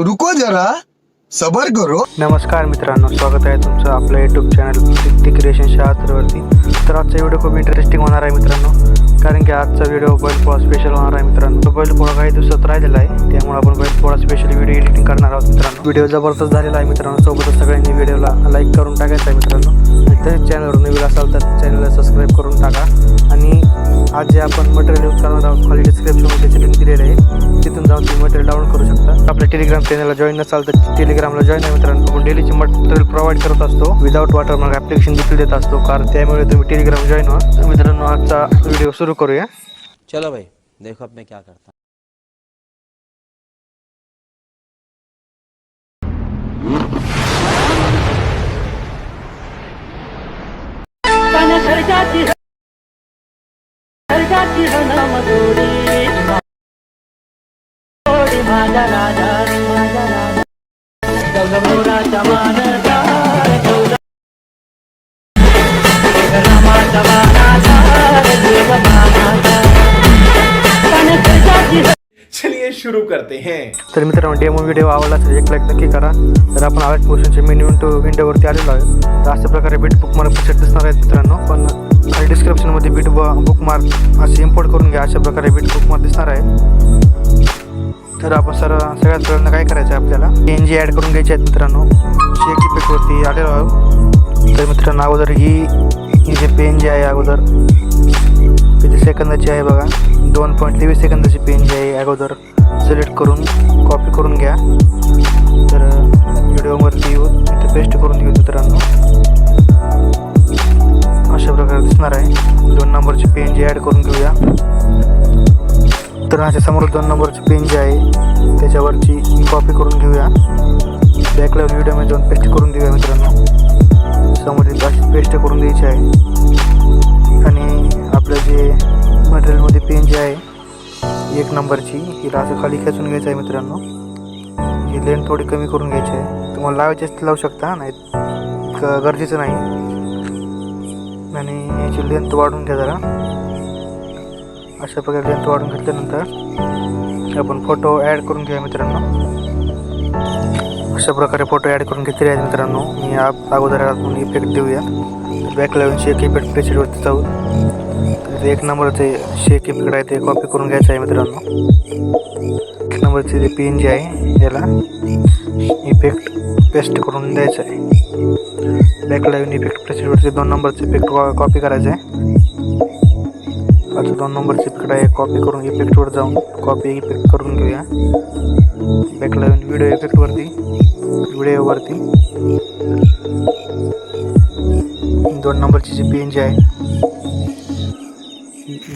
रुको जरा सबर करो. नमस्कार मित्रांनो स्वागत आहे तुमचं आपलं यूट्यूब चॅनल सिद्धी क्रिएशन शहात्रवरती तर आजचा व्हिडिओ खूप इंटरेस्टिंग होणार आहे मित्रांनो. कारण की आजचा व्हिडिओ बैलपोळा स्पेशल होणार आहे मित्रांनो. तो बैलपोळा काही दिवसात राहिलेला आहे त्यामुळे आपण बैलपोळा स्पेशल व्हिडिओ एडिटिंग करणार आहोत मित्रांनो. व्हिडिओ जबरदस्त झालेला आहे मित्रांनो. सोबतच सगळ्यांनी व्हिडिओला लाईक करून टाकायचा आहे मित्रांनो. तसेच चॅनलवर नवीन असाल तर चॅनलला सबस्क्राईब करून टाका. आणि आज जे आपण मटेरियल यूज करणार आहोत चॅनलला जॉईन नसाल तर टेलिग्रामला जॉईन आहे मित्रांनो. आपण डेलीचे मटेरियल प्रोव्हाइड करत असतो. विदाउट वॉटरमार्क ॲप्लिकेशन देखील देत असतो. कारण त्यामुळे तुम्ही टेलिग्राम जॉईन व्हा. तर मित्रांनो आजचा व्हिडिओ सुरू करूया. चलो भाई देखो अब मैं क्या करता हूँ. राजा. चलिए शुरू करते हैं। तर मित्रांनो डेमो व्हिडिओ आवडला असेल एक लाईक नक्की करा। तर आपण आवाज़ पोर्शनच्या मेन विंडो विंडोवरती आलेलो आहे तर अशा प्रकारे बीट बुक मार्क सेट दिसणार आहेत मित्रांनो. पण डिस्क्रिप्शनमध्ये बीट बुक मार्क असे इम्पोर्ट करून घ्या. अशा प्रकारे बीट बुक मार्क दिसणार आहे. तर आपण सर सगळ्यात पहिल्यांदा काय करायचं आहे आपल्याला? एन जी ॲड करून घ्यायची आहेत मित्रांनो. शेक इफेक्टवरती आलेलो आहोत. तर मित्रांनो अगोदर ही ही जे पेन जी आहे अगोदर किती सेकंदाची आहे बघा दोन पॉईंट तेवीस सेकंदाची पेन जी आहे अगोदर सिलेक्ट करून कॉपी करून घ्या. तर व्हिडिओवरती येऊन इथे पेस्ट करून घेऊ मित्रांनो. अशा प्रकारे दिसणार आहे. दोन नंबरची पेन जी ॲड करून घेऊया. तर अशा समोर दोन नंबरची पेन जी आहे. त्याच्यावरची कॉपी करून घेऊया. बॅकला लावून व्हिडिओमध्ये जाऊन पेस्ट करून देऊया मित्रांनो. समोर अशी पेस्ट करून द्यायची आहे. आणि आपलं जे मटेरियलमध्ये पेन जी आहे एक नंबरची हिला असं खाली खेचून घ्यायचं आहे मित्रांनो. ही लेन थोडी कमी करून घ्यायची आहे. तुम्हाला लावायची असते लावू शकता नाही क- गरजेचं नाही. आणि याची लेंथ वाढून घ्या जरा. अशा प्रकारे लेंथ वाढून घेतल्यानंतर आपण फोटो ॲड करून घेऊया मित्रांनो. अशा प्रकारे फोटो ॲड करून घेतले आहेत मित्रांनो. मी आप अगोदर आपण इफेक्ट देऊया. बॅक लावून एक इफेक्ट प्रेसरवरती जाऊ? एक नंबरचे शेक इफेक्ट आहे ते कॉपी करून घ्यायचं आहे मित्रांनो. एक नंबरचे जे पी एन जी आहे याला इफेक्ट पेस्ट करून द्यायचं आहे. बॅक लावून इफेक्ट प्रेसरवरती दोन नंबरचे इफेक्ट कॉपी करायचं आहे. आता दोन नंबरचे इफेक्ट आहे. कॉपी करून इफेक्टवर जाऊन कॉपी इफेक्ट करून घेऊया. बॅक लावून व्हिडिओ इफेक्टवरती व्हिडिओवरती दोन नंबरची जी पी एन जी आहे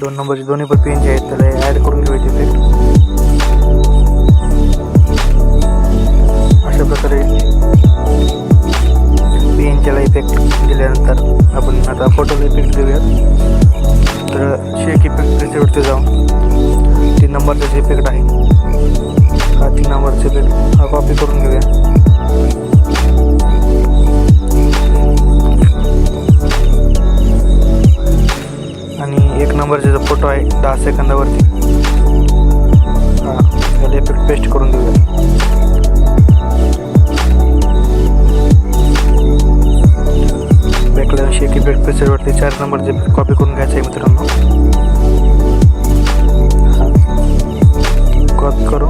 दोन नंबरची दोन्ही पण पी एन जी आहेत. त्याला ॲड करून घेऊया इफेक्ट केल्यानंतर आपण आता फोटोला इफेक्ट देऊयात. तर शेक इफेक्ट त्याच्यावरती जाऊन तीन नंबरचा जे इफेक्ट आहे. हा तीन नंबरचे इफेक्ट हा कॉपी करून घेऊया. आणि एक नंबरचा जो फोटो आहे दहा सेकंदावरती हा त्याला इफेक्ट पेस्ट करून देऊया. आपल्या शेक इफेक्ट प्रेशरवरती चार नंबरचे कॉपी करून घ्यायचं आहे मित्रांनो. कॉपी करू.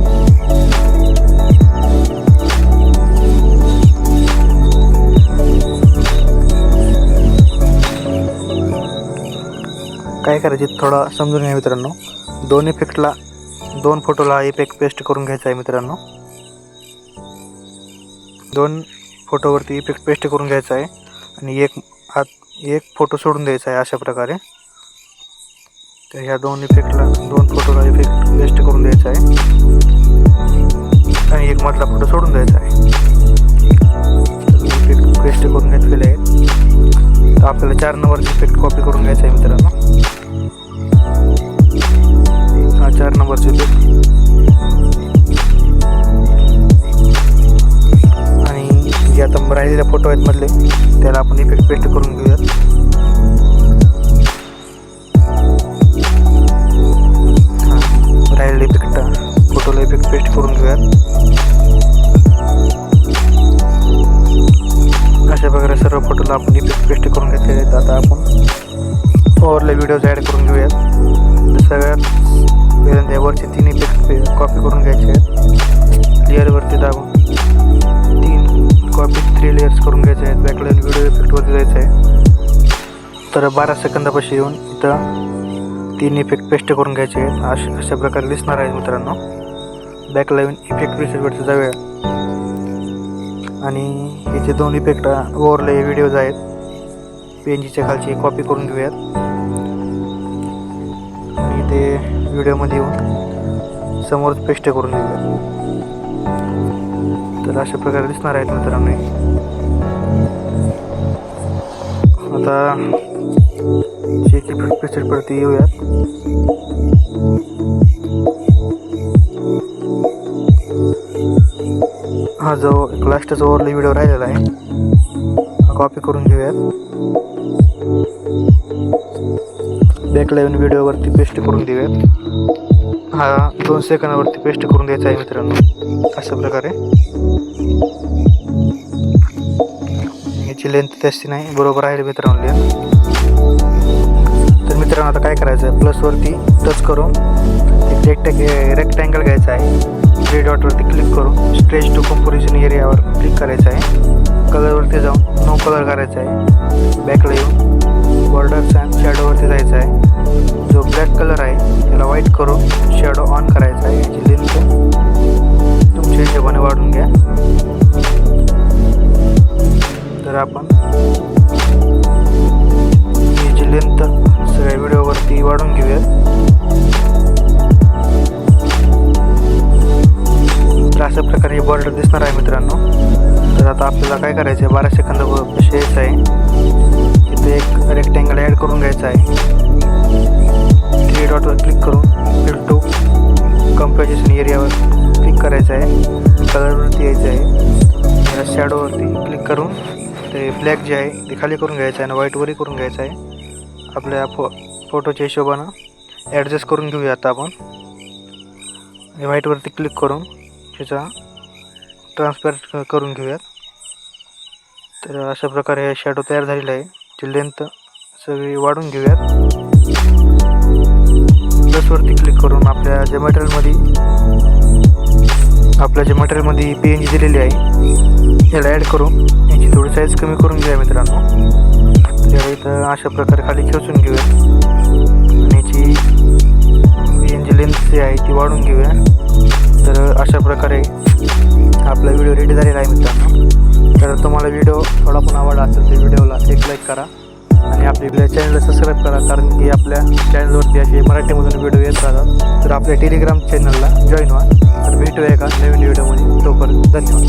काय करायचे थोडा समजून घ्या मित्रांनो. दोन इफेक्टला दोन फोटोला इफेक्ट पेस्ट करून घ्यायचा आहे मित्रांनो. दोन फोटोवरती इफेक्ट पेस्ट करून घ्यायचा आहे. आणि एक एक फोटो सोडून द्यायचा आहे अशा प्रकारे. तर ह्या दोन इफेक्टला दोन फोटोला इफेक्ट पेस्ट करून द्यायचा आहे. आणि एक मधला फोटो सोडून द्यायचा आहे. इफेक्ट पेस्ट करून घेतलेले आहेत तर आपल्याला चार नंबरचा इफेक्ट कॉपी करून घ्यायचा आहे मित्रांनो. हा चार नंबरचे इफेक्ट जे आता राहिलेले फोटो आहेत मधले त्याला आपण इफेक्ट पेस्ट करून घेऊयात. राहिलेले इफेक्ट फोटोला इफेक्ट पेस्ट करून घेऊयात. अशा प्रकारे सर्व फोटोला आपण इफेक्ट पेस्ट करून घेतलेले आहेत. आता आपण ओवरले व्हिडिओज ॲड करून घेऊयात. सगळ्यात पहिल्यांदा वरचे तीन इफेक्ट कॉपी करून घ्यायचे आहेत. लेअरवरती दाबून. कॉपी थ्री लेअर्स करून घ्यायचे आहेत. बॅकलाईन व्हिडिओ इफेक्टवरती जायचं आहे. तर बारा सेकंदापाशी येऊन इथं तीन इफेक्ट पेस्ट करून घ्यायचे आहेत. अशा अशा प्रकारे दिसणार आहेत मित्रांनो. बॅकलाईन इफेक्ट रिसेटवरती जाऊया. आणि याचे दोन इफेक्ट ओव्हरले व्हिडिओज आहेत. पी एन जीच्या खालची कॉपी करून घेऊयात. आणि ते व्हिडिओमध्ये येऊन समोरच पेस्ट करून घेऊयात. तर अशा प्रकारे दिसणार आहेत मित्रांनो. आता शेती इफेक्ट येऊयात. हा जो एक लास्टचा ओव्हरले व्हिडिओ राहिलेला आहे हा कॉपी करून घेऊयात. बॅकलाईन व्हिडिओवरती पेस्ट करून देऊया हा दोन सेकंदावरती पेस्ट करून द्यायचा आहे मित्रांनो अशा प्रकारे. याची लेंथ जास्ती नाही बरोबर आहे मित्रांनो लेंथ तर मित्रांनो आता काय करायचं? आहे प्लसवरती टच करून एक रेक्टॅ रेक्टँगल घ्यायचा आहे. थ्री डॉटवरती क्लिक करून स्ट्रेच टू कंपोजिशन एरियावर क्लिक करायचं आहे. कलरवरती जाऊन नो कलर करायचा आहे. बॅकला येऊन बॉर्डरचा अँड शॅडोवरती जायचं आहे. जो ब्लॅक कलर आहे त्याला व्हाईट करून शॅडो ऑन करायचा आहे. याची लेंथ तुमच्या हिशोबाने वाढून घ्या. तर आपण याची लेंथ सगळ्या व्हिडिओवरती वाढून घेऊया. तर अशा प्रकारे बॉर्डर दिसणार आहे मित्रांनो. तर आता आपल्याला काय करायचं आहे बारा सेकंद कसे यायचं आहे. एक रेक्टँगल ॲड करून घ्यायचा आहे. थ्री डॉटवर क्लिक करून फिल टू कम्पोजिशन एरियावर क्लिक करायचं आहे. कलरवरती यायचं आहे. या शॅडोवरती क्लिक करून ते ब्लॅक जे आहे ते खाली करून घ्यायचं आहे आणि व्हाईटवरही करून घ्यायचं आहे. आपल्या फो फोटोच्या हिशोबानं ॲडजस्ट करून घेऊया आता आपण. आणि व्हाईटवरती क्लिक करून त्याचा ट्रान्सपॅरंट करून घेऊयात. तर अशा प्रकारे शॅडो तयार झालेला आहे. ती लेंथ सगळी वाढून घेऊयात. प्लसवरती क्लिक करून आपल्या ज्या मटेरियलमध्ये आपल्या ज्या मटेरियलमध्ये पी एन जी दिलेली आहे याला ॲड करून याची थोडी साईज कमी करून घेऊया मित्रांनो. त्यावेळी तर अशा प्रकारे खाली खेचून घेऊया आणि याची पी एन जी लेंथ जी आहे ती वाढून घेऊया. तर अशा प्रकारे करा. आणि आपल्या चॅनलला सबस्क्राईब करा कारण की आपल्या चॅनलवरती असे मराठीमधून व्हिडिओ येत राहतात. तर आपल्या टेलिग्राम चॅनलला जॉईन व्हा. तर भेटूया एका नवीन व्हिडिओमध्ये तोपर्यंत धन्यवाद.